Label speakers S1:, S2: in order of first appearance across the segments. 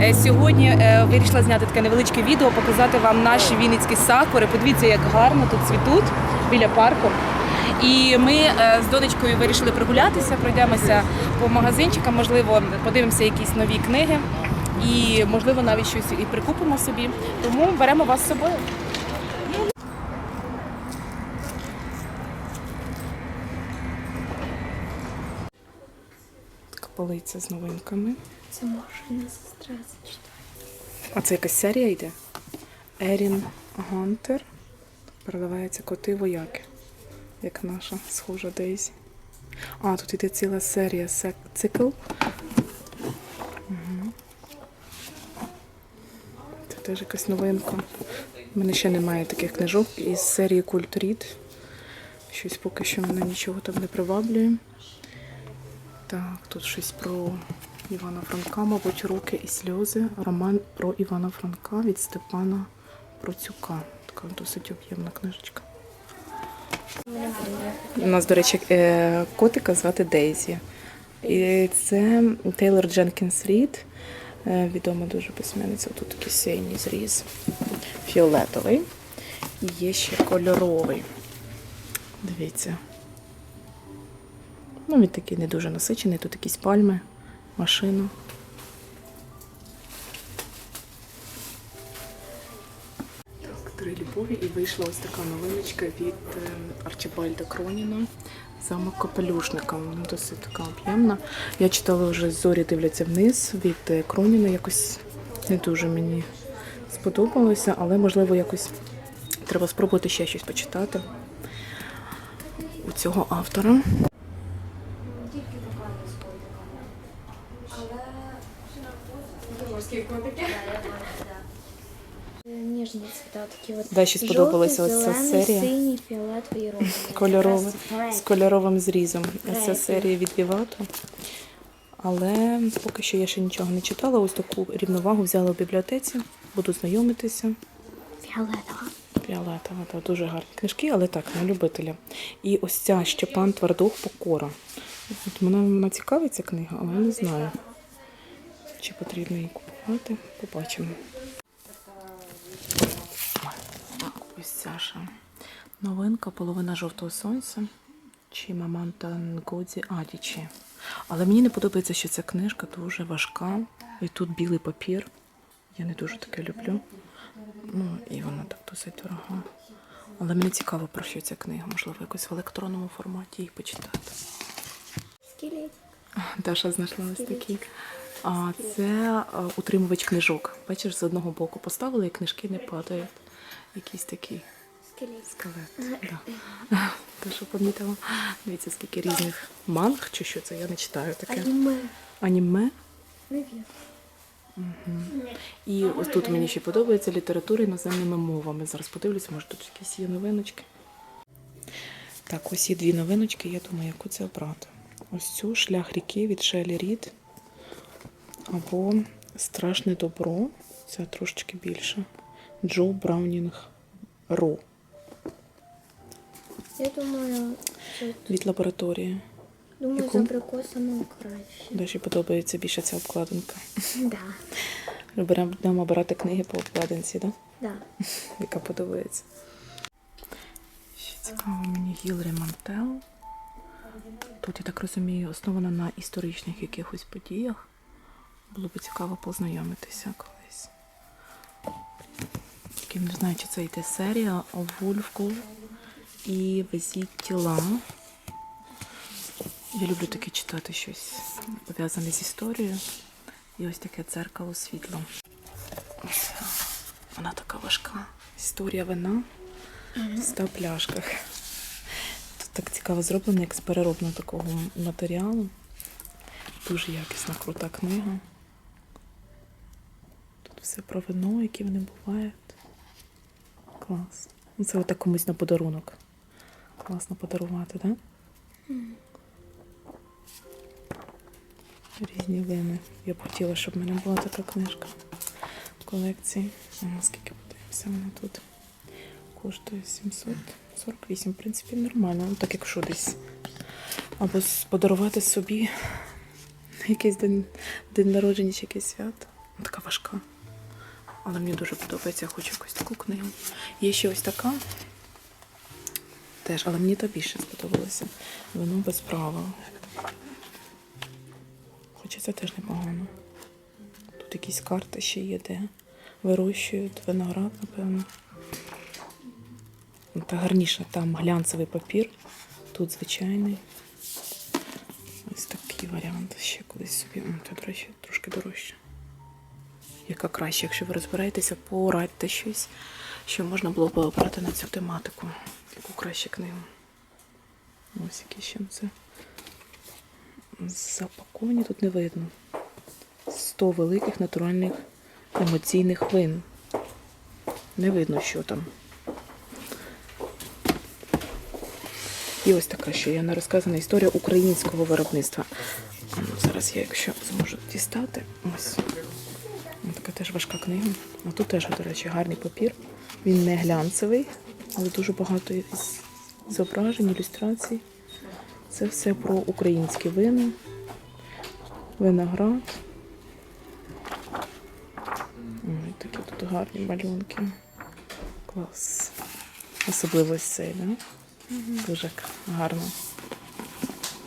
S1: Е, Сьогодні е, вирішила зняти таке невеличке відео, показати вам наші вінницькі сакури. Подивіться, як гарно тут цвітуть біля парку. І ми е, з донечкою вирішили прогулятися, пройдемося по магазинчикам, можливо, подивимося якісь нові книги. І можливо навіть щось і прикупимо собі. Тому беремо вас з собою. Полиця з новинками.
S2: Це машина сестра зачитає.
S1: А це якась серія йде? Ерін Гантер. Передавається коти вояки. Як наша схожа Дейзі. А, тут йде ціла серія цикл. Угу. Це теж якась новинка. У мене ще немає таких книжок із серії Культрід. Щось поки що мене нічого там не приваблює. Так, тут щось про Івана Франка, мабуть, руки і сльози. Роман про Івана Франка від Степана Процюка. Така досить об'ємна книжечка. У нас, до речі, е, котика звати Дейзі. І це Тейлор Дженкінс Рід, е, відома дуже письменниця. Тут такий синій зріз, фіолетовий. І є ще кольоровий. Дивіться. Ну, він такий не дуже насичений, тут якісь пальми, машина. Так, три любові і вийшла ось така новиночка від е, Арчибальда Кроніна. Замок капелюшника. Вона досить така об'ємна. Я читала вже зорі дивляться вниз від е, Кроніна. Якось не дуже мені сподобалося, але можливо якось треба спробувати ще щось почитати у цього автора.
S2: Ніжні цвіта такі от.
S1: Да, ще сподобалася ось ця
S2: зелений,
S1: серія.
S2: Синій, фіолетовий і розовий.
S1: Кольорове, з кольоровим зрізом. Це серія від Вівато. Але поки що я ще нічого не читала. Ось таку рівновагу взяла в бібліотеці. Буду знайомитися.
S2: Фіолетова.
S1: Фіолетова, та дуже гарні книжки, але так, на любителя. І ось ця Щепан Твардух Покора. От мене вона цікавить ця книга, але я не знаю, чи потрібно її купувати. Побачимо. Ось ця ще новинка, половина жовтого сонця. Чи Маманта Нгодзі Адічі. Але мені не подобається, що ця книжка дуже важка. І тут білий папір. Я не дуже таке люблю. Ну, і вона так досить дорога. Але мені цікаво, про що ця книга. Можливо, якось в електронному форматі її почитати.
S2: Скелет.
S1: Даша знайшла ось такий. А це утримувач книжок. Бачиш, з одного боку поставили, і книжки не падають. Якийсь такий
S2: Скелет.
S1: скелет. Да. Те, що помітила. Дивіться, скільки різних манг чи що це, я не читаю таке.
S2: Аніме.
S1: Аніме. І ось тут мені ще подобається література іноземними мовами. Зараз подивлюся, може тут якісь є новиночки. Так, ось є дві новиночки, я думаю, яку це обрати. Ось цю шлях ріки від Шелі Рід. Або Страшне добро. Це трошечки більше. Джо Браунінг Ру
S2: Я думаю, що,
S1: від лабораторії.
S2: думаю,
S1: Яку?
S2: за прикосами краще.
S1: Дуже подобається більше ця обкладинка.
S2: Да.
S1: Беремо- будемо обирати книги по обкладинці? Да?
S2: Да.
S1: яка подобається. Ще цікаво мені Гілрі Мантел. Тут, я так розумію, основана на історичних якихось подіях. Було б цікаво познайомитися колись. Тільки не знаю, чи це йде серія Вульфку і Везіть тіла. Я люблю таке читати щось пов'язане з історією. І ось таке дзеркало світло. Ось вона така важка. Історія вина в 100 пляшках. Тут так цікаво зроблено, як з переробного такого матеріалу. Дуже якісна, крута книга. Все про вино, які вони бувають. Клас. Ну, Це отак комусь на подарунок. Класно подарувати, так? Да? Різні вини. Я б хотіла, щоб в мене була така книжка в колекції. А Наскільки подивимося, вона тут коштує 748. В принципі, нормально. Ну, так якщо десь або подарувати собі якийсь день, день народження чи якесь свято. Така важка. Але мені дуже подобається, я хочу якусь таку книгу. Є ще ось така. Теж, але мені та більше сподобалося. Вино без права. Хоча це теж непогано. Тут якісь карти ще є, де вирощують виноград, напевно. Та гарніше, там глянцевий папір, тут звичайний. Ось такий варіант. Ще кудись собі. Це, до речі, трошки дорожче. Яка краще, якщо ви розбираєтеся, порадьте щось, що можна було б обрати на цю тематику. Яку краще книгу. Ось які ще це. Запаковані тут не видно. 100 великих натуральних емоційних вин. Не видно, що там. І ось така ще є не розказана історія українського виробництва. Ну, Зараз я, якщо зможу дістати, ось. Така теж важка книга. А тут теж, до речі, гарний папір. Він не глянцевий, але дуже багато зображень, ілюстрацій. Це все про українські вина, виноград. Ой, такі тут гарні малюнки. Клас. Особливо цей, да? Дуже к- гарно.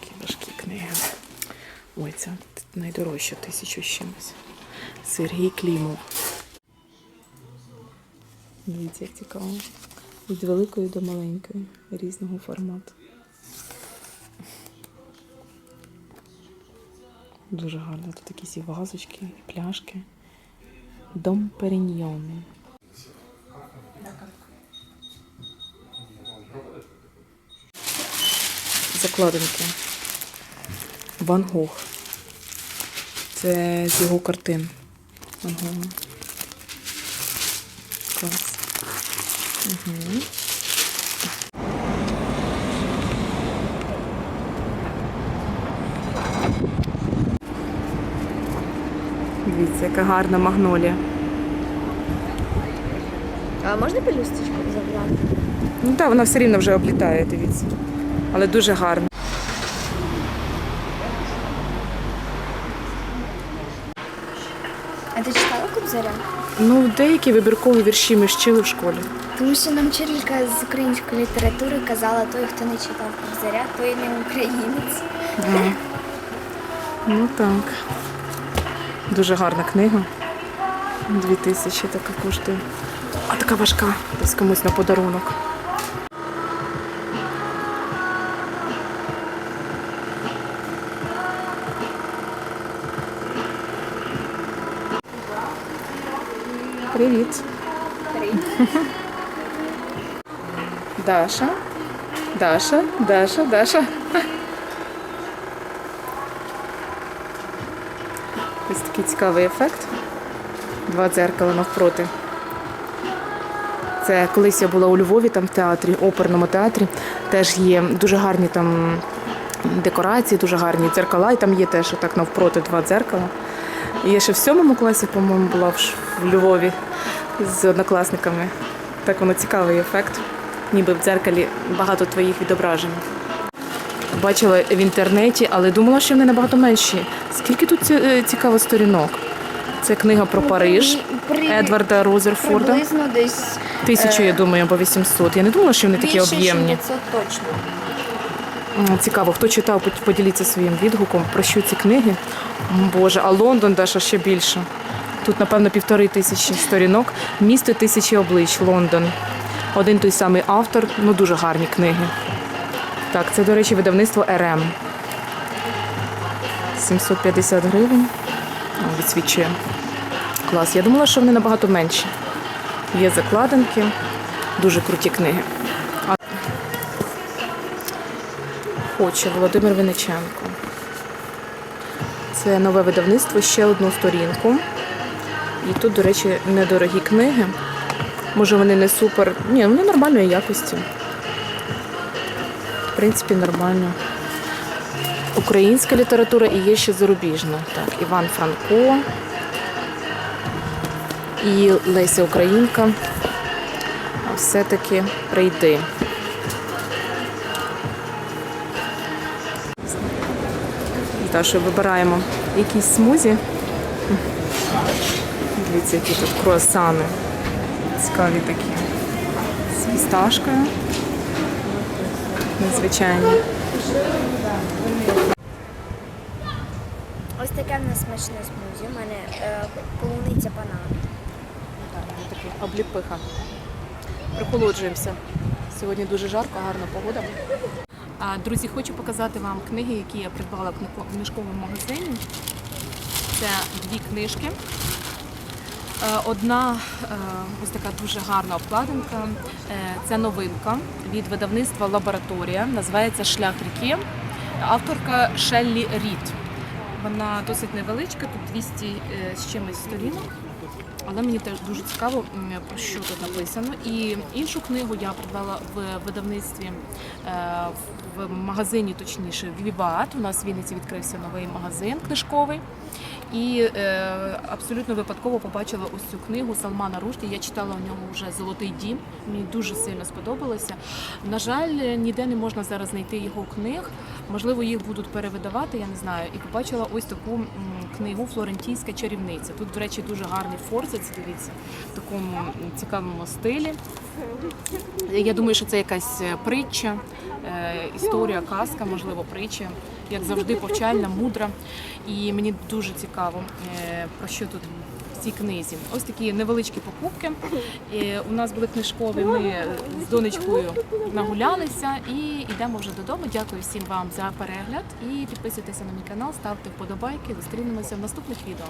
S1: Такі важкі книги. Ой, ця найдорожча тисячу чимось. Сергій Клімов. Дивіться, як цікаво. Від великої до маленької, різного формату. Дуже гарно. Тут якісь і вазочки, і пляшки. Дом Періньйони. Закладинки. Ван Гог. Це з його картин. Ван Клас. Угу. Дивіться, яка гарна магнолія.
S2: А можна пелюсточку забрати?
S1: Ну так, вона все рівно вже облітає, дивіться. Але дуже гарно.
S2: А ти читала Кобзаря?
S1: Ну, деякі вибіркові вірші ми вчили в школі.
S2: Тому що нам вчителька з української літератури казала, той, хто не читав Кобзаря, той не українець.
S1: Ну, ну так. Дуже гарна книга. Дві тисячі така коштує. А така важка. Десь комусь на подарунок. Привіт. Даша. Даша, Даша, Даша. Ось такий цікавий ефект. Два дзеркала навпроти. Це колись я була у Львові, там в театрі, оперному театрі. Теж є дуже гарні там декорації, дуже гарні дзеркала, і там є теж отак навпроти два дзеркала. І я ще в сьомому класі, по-моєму, була в Львові з однокласниками. Так воно цікавий ефект. Ніби в дзеркалі багато твоїх відображень. Бачила в інтернеті, але думала, що вони набагато менші. Скільки тут е, цікаво сторінок? Це книга про Париж Едварда Розерфорда.
S2: Приблизно десь
S1: Тисячу, я думаю, або 800. Я не думала, що вони такі об'ємні.
S2: 500 точно.
S1: Цікаво, хто читав, поділіться своїм відгуком, про що ці книги. Боже, а Лондон Даша ще більше. Тут, напевно, півтори тисячі сторінок. Місто тисячі облич, Лондон. Один той самий автор, ну дуже гарні книги. Так, це, до речі, видавництво РМ. 750 гривень. Відсвічує. Клас. Я думала, що вони набагато менші. Є закладинки, дуже круті книги. Хоче Володимир Винниченко. Це нове видавництво, ще одну сторінку. І тут, до речі, недорогі книги. Може, вони не супер. Ні, вони нормальної якості. В принципі, нормально. Українська література і є ще зарубіжна. Так, Іван Франко і Леся Українка. А все-таки прийди. З Дашою вибираємо якісь смузі. Дивіться, які тут круасани. Цікаві такі. З фісташкою. Незвичайні.
S2: Ось таке в нас смачне смузі. У мене е, полуниця банан.
S1: Такі обліпиха. Прихолоджуємося. Сьогодні дуже жарко, гарна погода. А, Друзі, хочу показати вам книги, які я придбала в книжковому магазині. Це дві книжки. Е, Одна е, ось така дуже гарна обкладинка. Е, Це новинка від видавництва Лабораторія. Називається Шлях ріки. Авторка Шеллі Рід. Вона досить невеличка, тут 200 е, з чимось сторінок. Але мені теж дуже цікаво, про що тут написано. І іншу книгу я придбала в видавництві в магазині, точніше, Віват. У нас в Вінниці відкрився новий магазин книжковий. І е, абсолютно випадково побачила ось цю книгу Салмана Рушді. Я читала у нього вже Золотий дім. Мені дуже сильно сподобалося. На жаль, ніде не можна зараз знайти його книг. Можливо, їх будуть перевидавати, я не знаю. І побачила ось таку книгу Флорентійська чарівниця. Тут, до речі, дуже гарний форзац, дивіться, в такому цікавому стилі. Я думаю, що це якась е, притча, історія, казка, можливо, притча, як завжди, повчальна, мудра. І мені дуже цікаво, е, про що тут в цій книзі. Ось такі невеличкі покупки. Е, У нас були книжкові. Ми з донечкою нагулялися і йдемо вже додому. Дякую всім вам за перегляд і підписуйтеся на мій канал, ставте вподобайки. Зустрінемося в наступних відео.